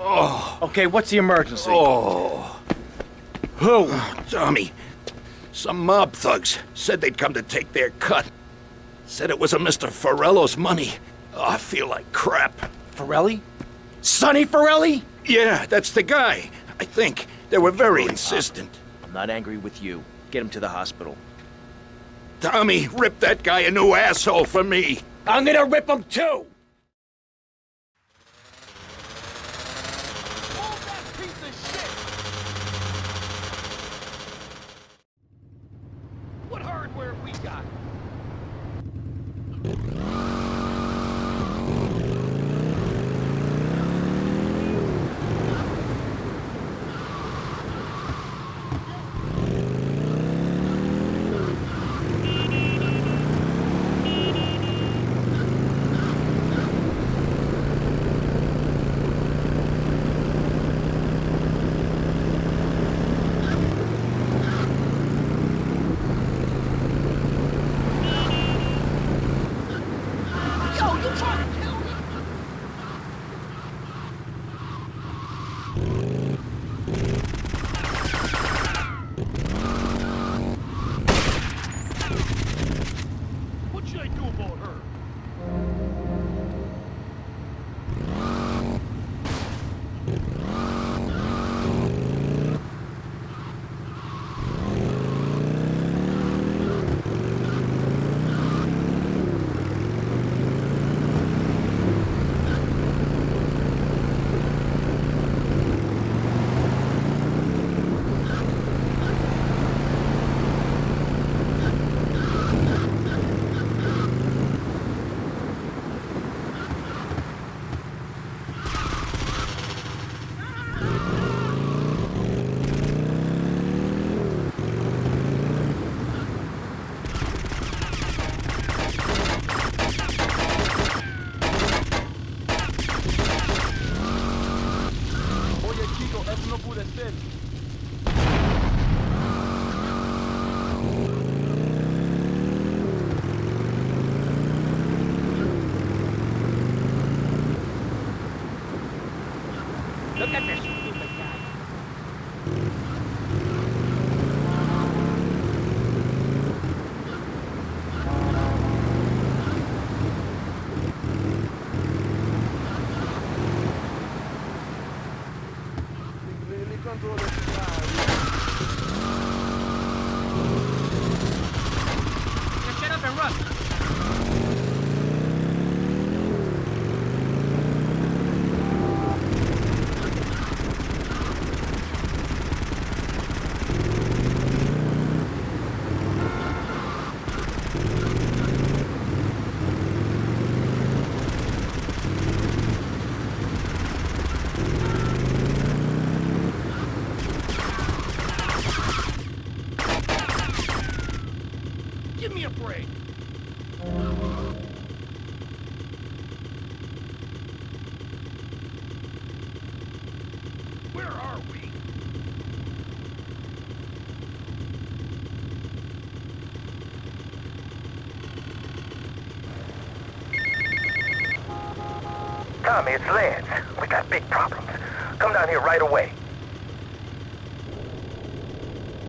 Oh. Okay, what's the emergency? Oh. Who? Oh, Tommy. Some mob thugs said they'd come to take their cut. Said it was a Mr. Forello's money. Oh, I feel like crap. Forelli? Sonny Forelli? Yeah, that's the guy. I think. They were very insistent. I'm not angry with you. Get him to the hospital. Tommy, rip that guy a new asshole for me. I'm gonna rip him too! Hardware 快 Oye, chico, eso no puede ser. Look at this stupid guy. Just Give me a break. Where are we? Tommy, it's Lance. We got big problems. Come down here right away.